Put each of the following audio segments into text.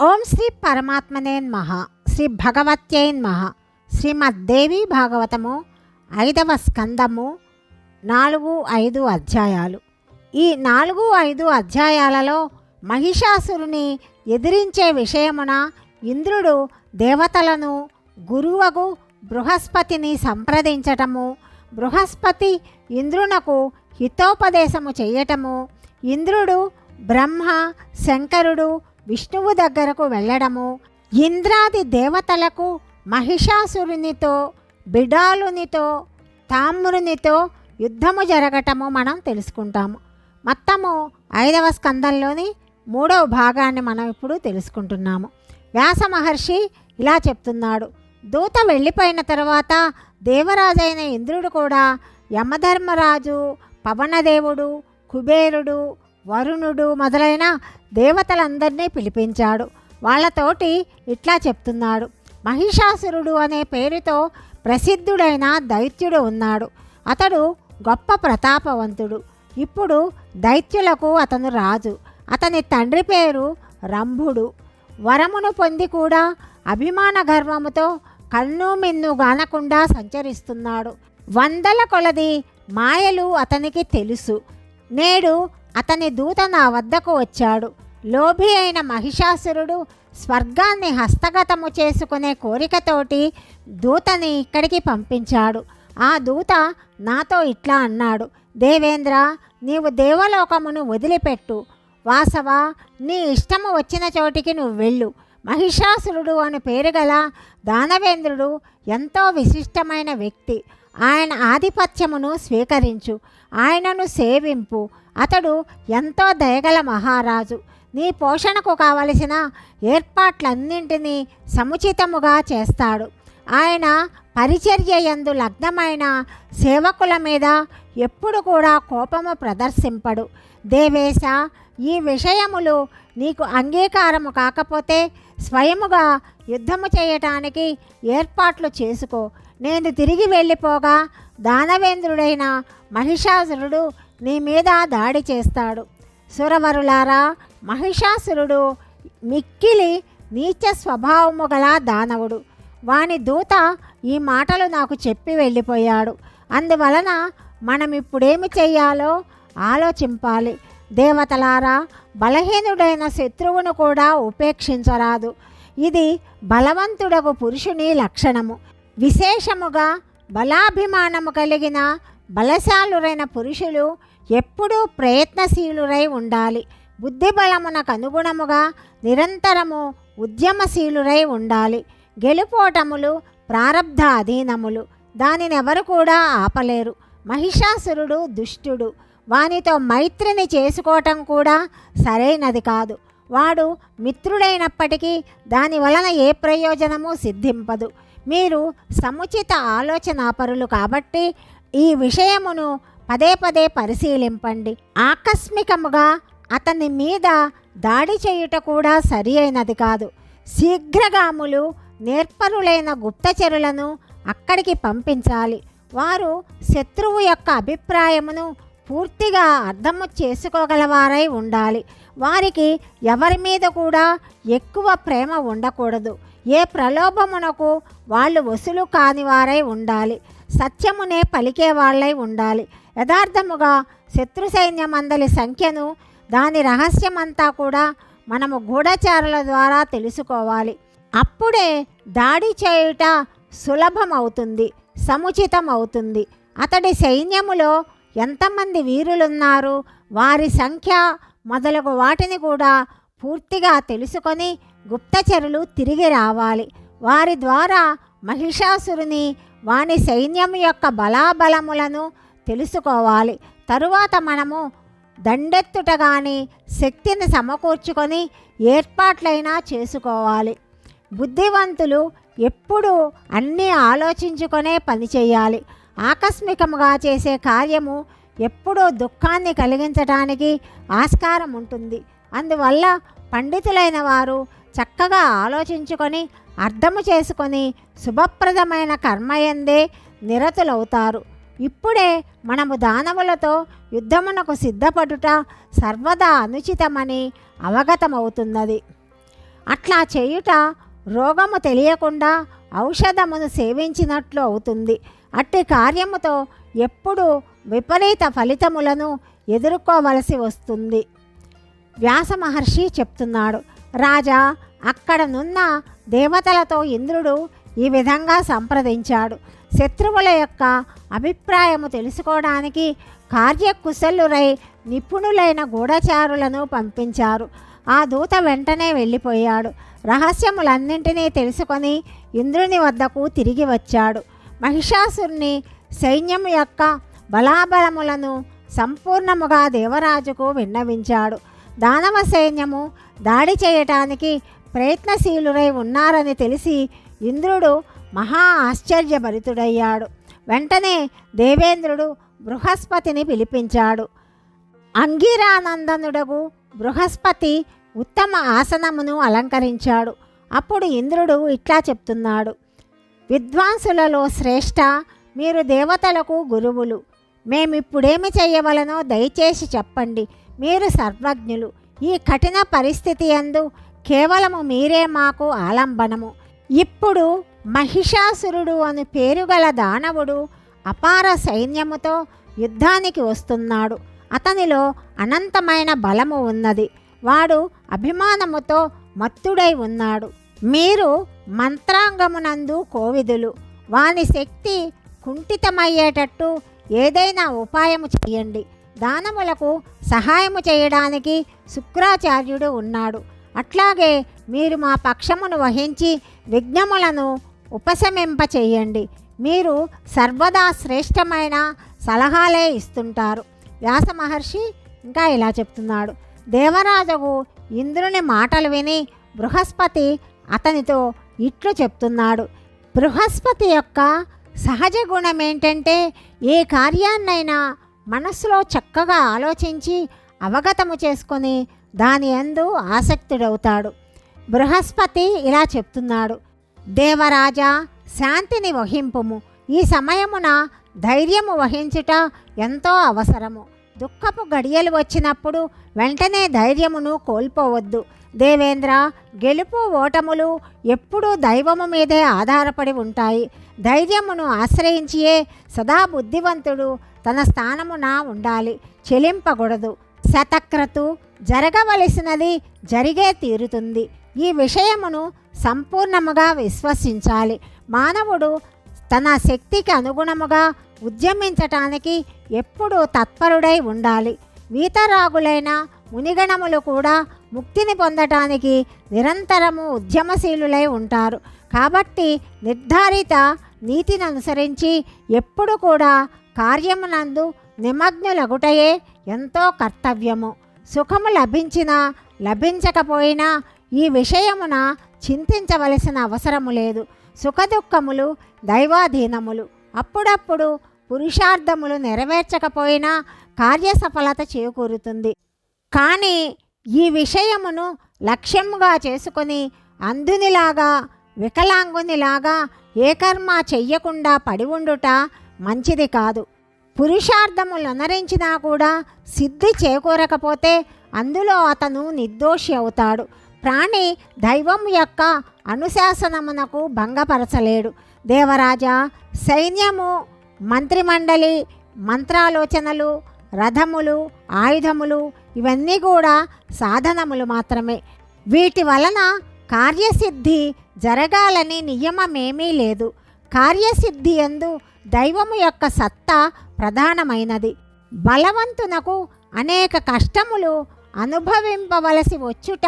ఓం శ్రీ పరమాత్మనేన్మహ శ్రీ భగవత్యై శ్రీమద్దేవి భాగవతము ఐదవ స్కందము నాలుగు ఐదు అధ్యాయాలు. ఈ నాలుగు ఐదు అధ్యాయాలలో మహిషాసురుని ఎదిరించే విషయమున ఇంద్రుడు దేవతలను గురువగు బృహస్పతిని సంప్రదించటము బృహస్పతి ఇంద్రునకు హితోపదేశము చేయటము ఇంద్రుడు బ్రహ్మ శంకరుడు విష్ణువు దగ్గరకు వెళ్ళడము ఇంద్రాది దేవతలకు మహిషాసురునితో బిడాలునితో తామ్రునితో యుద్ధము జరగటము మనం తెలుసుకుంటాము. మొత్తము ఐదవ స్కందంలోని మూడవ భాగాన్ని మనం ఇప్పుడు తెలుసుకుంటున్నాము. వ్యాస మహర్షి ఇలా చెప్తున్నాడు. దూత వెళ్ళిపోయిన తర్వాత దేవరాజైన ఇంద్రుడు కూడా యమధర్మరాజు పవనదేవుడు కుబేరుడు వరుణుడు మొదలైన దేవతలందరినీ పిలిపించాడు. వాళ్ళతోటి ఇట్లా చెప్తున్నాడు. మహిషాసురుడు అనే పేరుతో ప్రసిద్ధుడైన దైత్యుడు ఉన్నాడు. అతడు గొప్ప ప్రతాపవంతుడు. ఇప్పుడు దైత్యులకు అతను రాజు. అతని తండ్రి పేరు రంభుడు. వరమును పొంది కూడా అభిమాన గర్వముతో కన్ను మిన్ను గానకుండా సంచరిస్తున్నాడు. వందల కొలది మాయలు అతనికి తెలుసు. నేడు అతని దూత నా వద్దకు వచ్చాడు. లోభి అయిన మహిషాసురుడు స్వర్గాన్ని హస్తగతము చేసుకునే కోరికతోటి దూతని ఇక్కడికి పంపించాడు. ఆ దూత నాతో ఇట్లా అన్నాడు దేవేంద్ర నీవు దేవలోకమును వదిలిపెట్టు. వాసవ నీ ఇష్టము వచ్చిన చోటికి నువ్వు వెళ్ళు. మహిషాసురుడు అని పేరు గల దానవేంద్రుడు ఎంతో విశిష్టమైన వ్యక్తి. ఆయన ఆధిపత్యమును స్వీకరించు. ఆయనను సేవింపు. అతడు ఎంతో దయగల మహారాజు. నీ పోషణకు కావలసిన ఏర్పాట్లన్నింటినీ సముచితముగా చేస్తాడు. ఆయన పరిచర్య యందు లగ్నమైన సేవకుల మీద ఎప్పుడు కూడా కోపము ప్రదర్శింపడు. దేవేశ ఈ విషయములు నీకు అంగీకారము కాకపోతే స్వయముగా యుద్ధము చేయటానికి ఏర్పాట్లు చేసుకో. నేను తిరిగి వెళ్ళిపోగా దానవేంద్రుడైన మహిషాసురుడు నీ మీద దాడి చేస్తాడు. సురవరులారా మహిషాసురుడు మిక్కిలి నీచ స్వభావము గల దానవుడు. వాని దూత ఈ మాటలు నాకు చెప్పి వెళ్ళిపోయాడు. అందువలన మనం ఇప్పుడేమి చెయ్యాలో ఆలోచింపాలి. దేవతలారా బలహీనుడైన శత్రువును కూడా ఉపేక్షించరాదు. ఇది బలవంతుడకు పురుషుని లక్షణము. విశేషముగా బలాభిమానము కలిగిన బలశాలురైన పురుషులు ఎప్పుడూ ప్రయత్నశీలురై ఉండాలి. బుద్ధిబలమునకు అనుగుణముగా నిరంతరము ఉద్యమశీలురై ఉండాలి. గెలుపోటములు ప్రారబ్ధ అధీనములు. దానినెవరు కూడా ఆపలేరు. మహిషాసురుడు దుష్టుడు. వానితో మైత్రిని చేసుకోవటం కూడా సరైనది కాదు. వాడు మిత్రుడైనప్పటికీ దాని వలన ఏ ప్రయోజనము సిద్ధింపదు. మీరు సముచిత ఆలోచనాపరులు కాబట్టి ఈ విషయమును పదే పదే పరిశీలింపండి. ఆకస్మికముగా అతని మీద దాడి చేయుట కూడా సరి అయినది కాదు. శీఘ్రగాములు నేర్పరులైన గుప్తచరులను అక్కడికి పంపించాలి. వారు శత్రువు యొక్క అభిప్రాయమును పూర్తిగా అర్థము చేసుకోగలవారై ఉండాలి. వారికి ఎవరి మీద కూడా ఎక్కువ ప్రేమ ఉండకూడదు. ఏ ప్రలోభమునకు వాళ్ళు వసూలు కానివారై ఉండాలి. సత్యమునే పలికే వాళ్ళై ఉండాలి. యథార్థముగా శత్రు సైన్యమందలి సంఖ్యను దాని రహస్యమంతా కూడా మనము గూఢచారుల ద్వారా తెలుసుకోవాలి. అప్పుడే దాడి చేయుట సులభం అవుతుంది సముచితం అవుతుంది అతడి సైన్యములో ఎంతమంది వీరులున్నారు వారి సంఖ్య మొదలగు వాటిని కూడా పూర్తిగా తెలుసుకొని గుప్తచరులు తిరిగి రావాలి. వారి ద్వారా మహిషాసురుని వాని సైన్యం యొక్క బలాబలములను తెలుసుకోవాలి. తరువాత మనము దండెత్తుట కానీ శక్తిని సమకూర్చుకొని ఏర్పాట్లైనా చేసుకోవాలి. బుద్ధివంతులు ఎప్పుడూ అన్నీ ఆలోచించుకొనే పనిచేయాలి ఆకస్మికముగా చేసే కార్యము ఎప్పుడూ దుఃఖాన్ని కలిగించటానికి ఆస్కారం ఉంటుంది. అందువల్ల పండితులైన వారు చక్కగా ఆలోచించుకొని అర్థము చేసుకొని శుభప్రదమైన కర్మయందే నిరతులవుతారు. ఇప్పుడే మనము దానవులతో యుద్ధమునకు సిద్ధపడుట సర్వదా అనుచితమని అవగతమవుతున్నది. అట్లా చేయుట రోగము తెలియకుండా ఔషధమును సేవించినట్లు అవుతుంది. అట్టి కార్యముతో ఎప్పుడు విపరీత ఫలితములను ఎదుర్కోవలసి వస్తుంది. వ్యాస మహర్షి చెప్తున్నాడు రాజా అక్కడనున్న దేవతలతో ఇంద్రుడు ఈ విధంగా సంప్రదించాడు. శత్రువుల యొక్క అభిప్రాయము తెలుసుకోవడానికి కార్యకుశలురై నిపుణులైన గూఢచారులను పంపించారు. ఆ దూత వెంటనే వెళ్ళిపోయాడు. రహస్యములన్నింటినీ తెలుసుకొని ఇంద్రుని వద్దకు తిరిగి వచ్చాడు. మహిషాసుర్ని సైన్యం యొక్క బలాబలములను సంపూర్ణముగా దేవరాజుకు విన్నవించాడు. దానవ సైన్యము దాడి చేయటానికి ప్రయత్నశీలురై ఉన్నారని తెలిసి ఇంద్రుడు మహా ఆశ్చర్యభరితుడయ్యాడు. వెంటనే దేవేంద్రుడు బృహస్పతిని పిలిపించాడు. అంగిరానందనుడగు బృహస్పతి ఉత్తమ ఆసనమును అలంకరించాడు. అప్పుడు ఇంద్రుడు ఇట్లా చెప్తున్నాడు. విద్వాంసులలో శ్రేష్ఠ మీరు దేవతలకు గురువులు. మేమిప్పుడేమి చేయవలనో దయచేసి చెప్పండి. మీరు సర్వజ్ఞులు. ఈ కఠిన పరిస్థితి అందు కేవలము మీరే మాకు ఆలంబనము. ఇప్పుడు మహిషాసురుడు అని పేరు గల దానవుడు అపార సైన్యముతో యుద్ధానికి వస్తున్నాడు. అతనిలో అనంతమైన బలము ఉన్నది. వాడు అభిమానముతో మత్తుడై ఉన్నాడు. మీరు మంత్రాంగమునందు కోవిదులు. వాని శక్తి కుంఠితమయ్యేటట్టు ఏదైనా ఉపాయము చేయండి. దానములకు సహాయము చేయడానికి శుక్రాచార్యుడు ఉన్నాడు. అట్లాగే మీరు మా పక్షమును వహించి విఘ్నములను ఉపశమింప చేయండి. మీరు సర్వదా శ్రేష్టమైన సలహాలే ఇస్తుంటారు. వ్యాస మహర్షి ఇంకా ఇలా చెప్తున్నాడు. దేవరాజుకు ఇంద్రుని మాటలు విని బృహస్పతి అతనితో ఇట్లు చెప్తున్నాడు. బృహస్పతి యొక్క సహజ గుణం ఏంటంటే ఏ కార్యాన్నైనా మనస్సులో చక్కగా ఆలోచించి అవగతము చేసుకొని దాని ఎందు ఆసక్తుడవుతాడు. బృహస్పతి ఇలా చెప్తున్నాడు. దేవరాజా శాంతిని వహింపుము. ఈ సమయమున ధైర్యము వహించుట ఎంతో అవసరము. దుఃఖపు గడియలు వచ్చినప్పుడు వెంటనే ధైర్యమును కోల్పోవద్దు. దేవేంద్ర గెలుపు ఓటములు ఎప్పుడూ దైవము మీదే ఆధారపడి ఉంటాయి. ధైర్యమును ఆశ్రయించియే సదా బుద్ధివంతుడు తన స్థానమున ఉండాలి. చెలింపకూడదు శతక్రతు జరగవలసినది జరిగే తీరుతుంది. ఈ విషయమును సంపూర్ణముగా విశ్వసించాలి. మానవుడు తన శక్తికి అనుగుణముగా ఉద్యమించటానికి ఎప్పుడూ తత్పరుడై ఉండాలి. వీతరాగులైన మునిగణములు కూడా ముక్తిని పొందటానికి నిరంతరము ఉద్యమశీలులై ఉంటారు. కాబట్టి నిర్ధారిత నీతిని అనుసరించి ఎప్పుడు కూడా కార్యమునందు నిమగ్నులగుటయే ఎంతో కర్తవ్యము. సుఖము లభించినా లభించకపోయినా ఈ విషయమున చింతించవలసిన అవసరము లేదు. సుఖదుఖములు దైవాధీనములు. అప్పుడప్పుడు పురుషార్థములు నెరవేర్చకపోయినా కార్యసఫలత చేకూరుతుంది. కానీ ఈ విషయమును లక్ష్యముగా చేసుకొని అంధునిలాగా వికలాంగునిలాగా ఏ కర్మ చెయ్యకుండా పడి ఉండుట మంచిది కాదు. పురుషార్థములు అనరించినా కూడా సిద్ధి చేకూరకపోతే అందులో అతను నిర్దోషి అవుతాడు. ప్రాణి దైవం యొక్క అనుశాసనమునకు భంగపరచలేడు. దేవరాజా సైన్యము మంత్రిమండలి మంత్రాలోచనలు రథములు ఆయుధములు ఇవన్నీ కూడా సాధనములు మాత్రమే. వీటి వలన కార్యసిద్ధి జరగాలని నియమమేమీ లేదు. కార్యసిద్ధి ఎందు దైవము యొక్క సత్తా ప్రధానమైనది. బలవంతునకు అనేక కష్టములు అనుభవింపవలసి వచ్చుట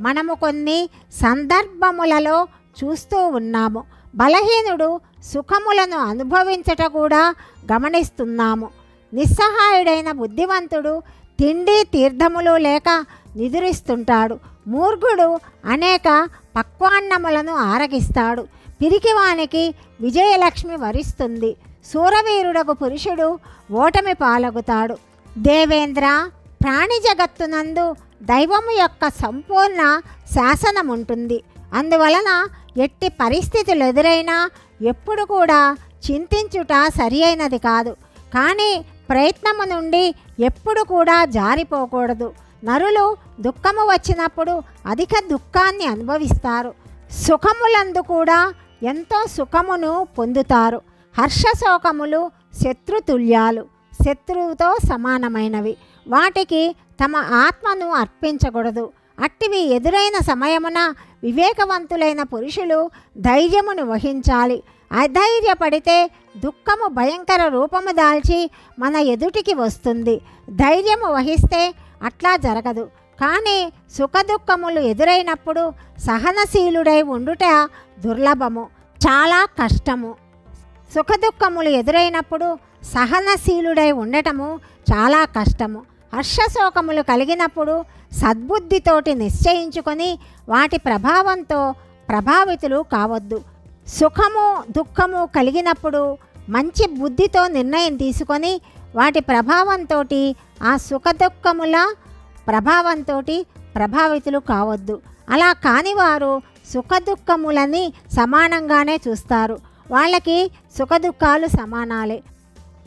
మనము కొన్ని సందర్భములలో చూస్తూ ఉన్నాము. బలహీనుడు సుఖములను అనుభవించట కూడా గమనిస్తున్నాము. నిస్సహాయుడైన బుద్ధివంతుడు తిండి తీర్థములు లేక నిదురిస్తుంటాడు. మూర్ఘుడు అనేక పక్వాన్నములను ఆరగిస్తాడు. పిరికివానికి విజయలక్ష్మి వరిస్తుంది. శూరవీరుడకు పురుషుడు ఓటమి పాలగుతాడు. దేవేంద్ర ప్రాణి జగత్తునందు దైవము యొక్క సంపూర్ణ శాసనం ఉంటుంది. అందువలన ఎట్టి పరిస్థితులు ఎదురైనా ఎప్పుడు కూడా చింతించుట సరి అయినది కాదు. కానీ ప్రయత్నము నుండి ఎప్పుడు కూడా జారిపోకూడదు. నరులు దుఃఖము వచ్చినప్పుడు అధిక దుఃఖాన్ని అనుభవిస్తారు. సుఖములందు కూడా ఎంతో సుఖమును పొందుతారు. హర్షశోకములు శత్రుతుల్యాలు శత్రువుతో సమానమైనవి. వాటికి తమ ఆత్మను అర్పించకూడదు. అట్టివి ఎదురైన సమయమున వివేకవంతులైన పురుషులు ధైర్యమును వహించాలి. అధైర్యపడితే దుఃఖము భయంకర రూపము దాల్చి మన ఎదుటికి వస్తుంది. ధైర్యము వహిస్తే అట్లా జరగదు. కానీ సుఖదుఖములు ఎదురైనప్పుడు సహనశీలుడై ఉండుట దుర్లభము చాలా కష్టము. సుఖదుఖములు ఎదురైనప్పుడు సహనశీలుడై ఉండటము చాలా కష్టము. హర్షశోకములు కలిగినప్పుడు సద్బుద్ధితోటి నిశ్చయించుకొని వాటి ప్రభావంతో ప్రభావితులు కావద్దు. సుఖము దుఃఖము కలిగినప్పుడు మంచి బుద్ధితో నిర్ణయం తీసుకొని వాటి ప్రభావంతో ఆ సుఖదుఖముల ప్రభావంతో ప్రభావితులు కావద్దు. అలా కానివారు సుఖదుఖములని సమానంగానే చూస్తారు. వాళ్ళకి సుఖదుఖాలు సమానాలే.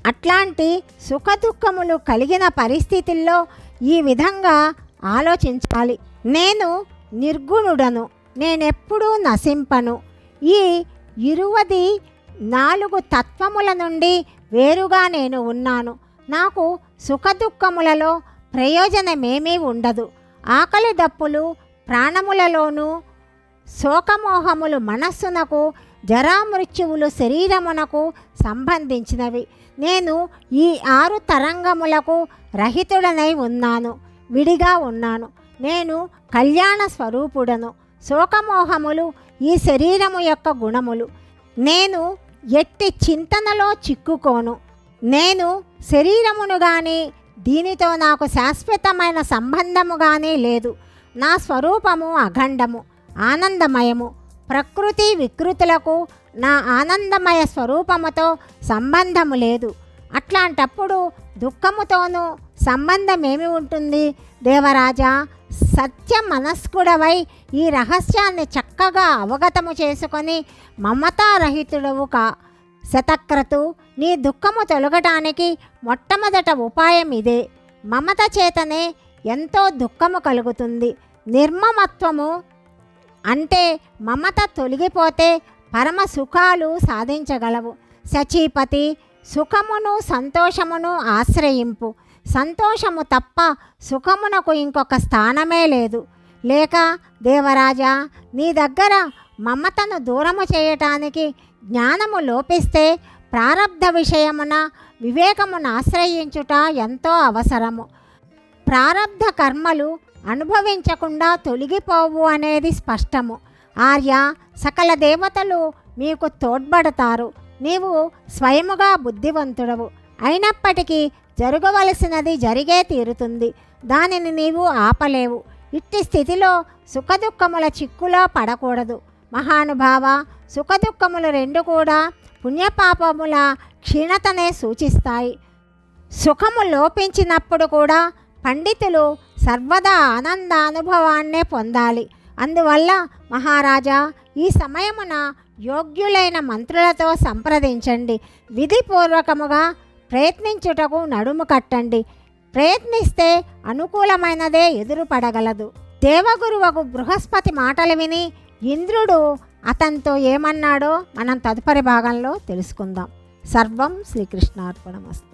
అట్లాంటి సుఖదుఖములు కలిగిన పరిస్థితుల్లో ఈ విధంగా ఆలోచించాలి. నేను నిర్గుణుడను నేనెప్పుడూ నశింపను. ఈ ఇరువది నాలుగు తత్వముల నుండి వేరుగా నేను ఉన్నాను. నాకు సుఖదుఖములలో ప్రయోజనమేమీ ఉండదు. ఆకలి దప్పులు ప్రాణములలోనూ శోకమోహములు మనస్సునకు జరామృత్యువులు శరీరమునకు సంబంధించినవి. నేను ఈ ఆరు తరంగములకు రహితుడనై ఉన్నాను విడిగా ఉన్నాను. నేను కళ్యాణ స్వరూపుడను శోకమోహములు ఈ శరీరము యొక్క గుణములు. నేను ఎట్టి చింతనలో చిక్కుకోను. నేను శరీరమును కానీ దీనితో నాకు శాశ్వతమైన సంబంధము కానీ లేదు. నా స్వరూపము అఖండము ఆనందమయము. ప్రకృతి వికృతులకు నా ఆనందమయ స్వరూపముతో సంబంధము లేదు. అట్లాంటప్పుడు దుఃఖముతోనూ సంబంధం ఏమి ఉంటుంది? దేవరాజా సత్య మనస్కుడవై ఈ రహస్యాన్ని చక్కగా అవగతము చేసుకొని మమతారహితుడవు కా. శతక్రతు నీ దుఃఖము తొలగటానికి మొట్టమొదట ఉపాయం ఇదే. మమత చేతనే ఎంతో దుఃఖము కలుగుతుంది. నిర్మమత్వము అంటే మమత తొలగిపోతే పరమ సుఖాలు సాధించగలవు. సచీపతి సుఖమును సంతోషమును ఆశ్రయింపు. సంతోషము తప్ప సుఖమునకు ఇంకొక స్థానమే లేదు. లేక దేవరాజా నీ దగ్గర మమతను దూరము చేయటానికి జ్ఞానము లోపిస్తే ప్రారబ్ధ విషయమున వివేకమును ఆశ్రయించుట ఎంతో అవసరము. ప్రారబ్ధ కర్మలు అనుభవించకుండా తొలగిపోవు అనేది స్పష్టము. ఆర్య సకల దేవతలు మీకు తోడ్పడతారు. నీవు స్వయముగా బుద్ధివంతుడవు. అయినప్పటికీ జరగవలసినది జరిగే తీరుతుంది. దానిని నీవు ఆపలేవు. ఇట్టి స్థితిలో సుఖదుఖముల చిక్కులో పడకూడదు. మహానుభావ సుఖదుఖములు రెండు కూడా పుణ్యపాపముల క్షీణతనే సూచిస్తాయి. సుఖము లోపించినప్పుడు కూడా పండితులు సర్వదా ఆనందానుభవాన్నే పొందాలి. అందువల్ల మహారాజా ఈ సమయమున యోగ్యులైన మంత్రులతో సంప్రదించండి. విధిపూర్వకముగా ప్రయత్నించుటకు నడుము కట్టండి. ప్రయత్నిస్తే అనుకూలమైనదే ఎదురుపడగలదు. దేవగురువకు బృహస్పతి మాటలు విని ఇంద్రుడు అతనితో ఏమన్నాడో మనం తదుపరి భాగంలో తెలుసుకుందాం. సర్వం శ్రీకృష్ణార్పణమస్తు.